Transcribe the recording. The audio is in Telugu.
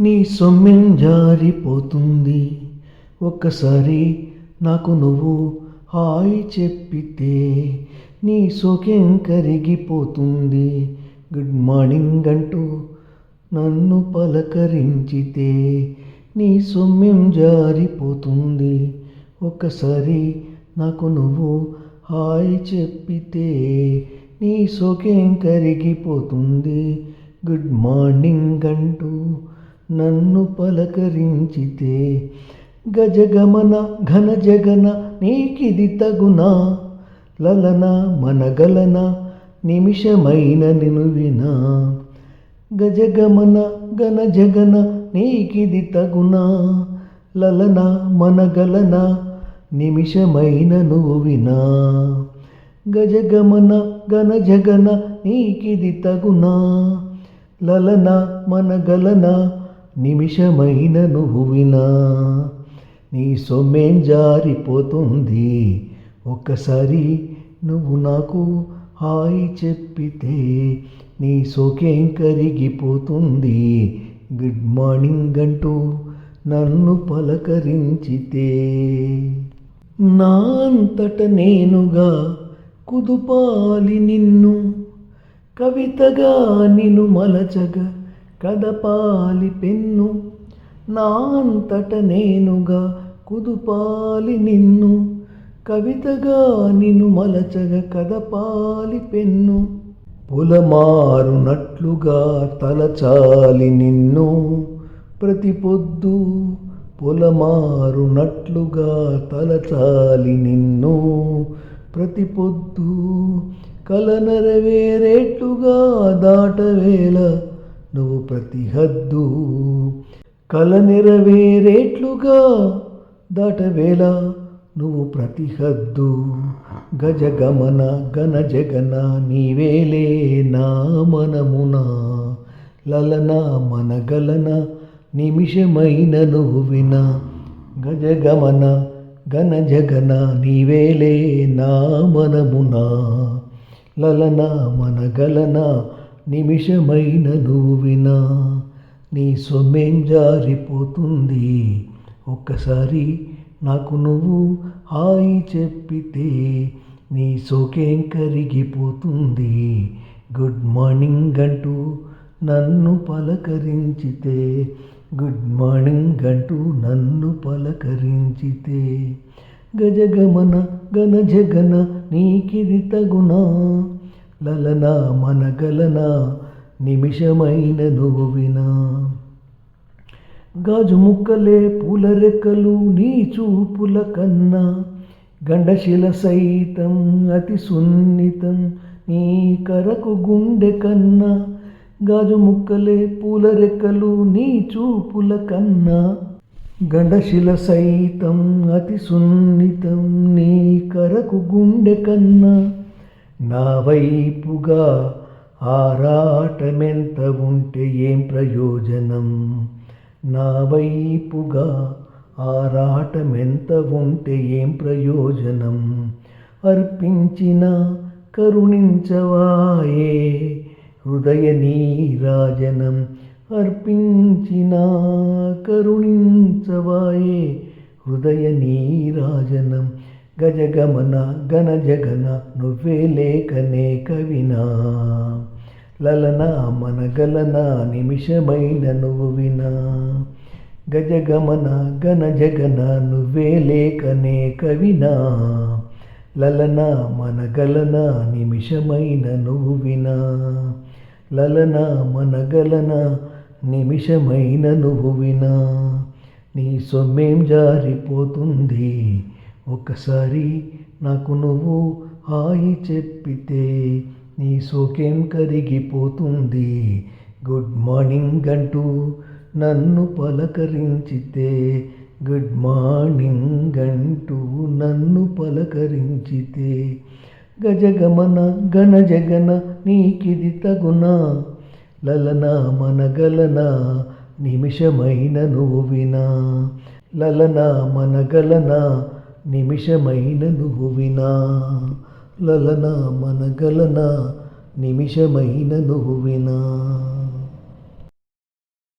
నీ సొమ్మెం జారిపోతుంది. ఒక్కసారి నాకు నువ్వు హాయ్ చెప్పితే నీ సోకేం కరిగిపోతుంది. గుడ్ మార్నింగ్ అంటూ నన్ను పలకరించితే నీ సొమ్మెం జారిపోతుంది. ఒక్కసారి నాకు నువ్వు హాయ్ చెప్పితే నీ సోకేం కరిగిపోతుంది. గుడ్ మార్నింగ్ అంటూ నన్ను పలకరించితే గజగమన ఘన జగన నీకిది తగునా లలన మనగలన నిమిషమైన నిను వినా. గజగమన ఘన జగన నీకిది తగునా లలన మనగలన నిమిషమైన నువ్వు వినా. గజగమన ఘన జగన నీకిది తగునా లలన మనగలన నిమిషమైన నువ్వు వినా నీ సొమ్మేం జారిపోతుంది? ఒక్కసారి నువ్వు నాకు హాయ్ చెప్పితే నీ సోకేం కరిగిపోతుంది? గుడ్ మార్నింగ్ అంటూ నన్ను పలకరించితే. నా అంతట నేనుగా కుదుపాలి నిన్ను కవితగా నిన్ను మలచగా కదపాలి పెన్ను. నా అంతట నేనుగా కుదుపాలి నిన్ను. కవితగా నిన్ను మలచగ కదపాలి పెన్ను. పొలమారునట్లుగా తలచాలి నిన్ను. ప్రతి పొద్దు పొలమారునట్లుగా తలచాలి నిన్ను. ప్రతి పొద్దు కల నెరవేరేట్లుగా దాటవేళ నువ్వు ప్రతి హద్దు కల నెరవేరేట్లుగా దాటవేళ నువ్వు ప్రతి హద్దు గజగమన గణ జగన నీవేలే నా మనమున. లలన మనగలన నిమిషమైన నువ్వు గజ గజగమన గన జగన నీవేలే నా మనమున. లలన మనగలన నిమిషమైన నువ్వినా నీ సొమ్మేం జారిపోతుంది? ఒక్కసారి నాకు నువ్వు హాయి చెప్పితే నీ సోకేం కరిగిపోతుంది? గుడ్ మార్నింగ్ అంటూ నన్ను పలకరించితే గుడ్ మార్నింగ్ అంటూ నన్ను పలకరించితే గజగమన గన జగన నీకిది తగునా? లలనా మనగలనా నిమిషమైన నువ్వు గాజు ముక్కలే పూల రెక్కలు నీ చూపుల కన్నా గండశిల సైతం అతి సున్నితం నీ కరకు గుండె కన్నా. గాజు ముక్కలే పూల రెక్కలు నీ చూపుల కన్నా గండశిల సైతం అతి సున్నితం నీ కరకు గుండె కన్నా. నా వైపుగా ఆరాటమెంత ఉంటే ఏం ప్రయోజనం? నా వైపుగా ఆరాటమెంత ఉంటే ఏం ప్రయోజనం? అర్పించిన కరుణించవాయే హృదయ నీరాజనం. అర్పించిన కరుణించవాయే హృదయ నీరాజనం. గజగమన గణ జగన నువ్వే లేకనే కవినా. లలన మనగలన నిమిషమైన నువ్వు వినా. గజగమన గణ జగన నువ్వే లేకనే కవినా. లలన మనగలన నిమిషమైన నువ్వు వినా. లలన మనగలన నిమిషమైన నువ్వు వినా. నీ సొమ్మేం జారిపోతుంది? ఒక్కసారి నాకు నువ్వు హాయి చెప్పితే నీ సోకేం కరిగిపోతుంది. గుడ్ మార్నింగ్ అంటూ నన్ను పలకరించితే. గుడ్ మార్నింగ్ అంటూ నన్ను పలకరించితే. గజగమన గణ జగన నీకిది తగునా. లలన మనగలన నిమిషమైన నువ్వు వినా. లలన మనగలనా నిమిషమైన నువ్వు వినా లలన మనగలన నిమిషమైన నువ్వు వినా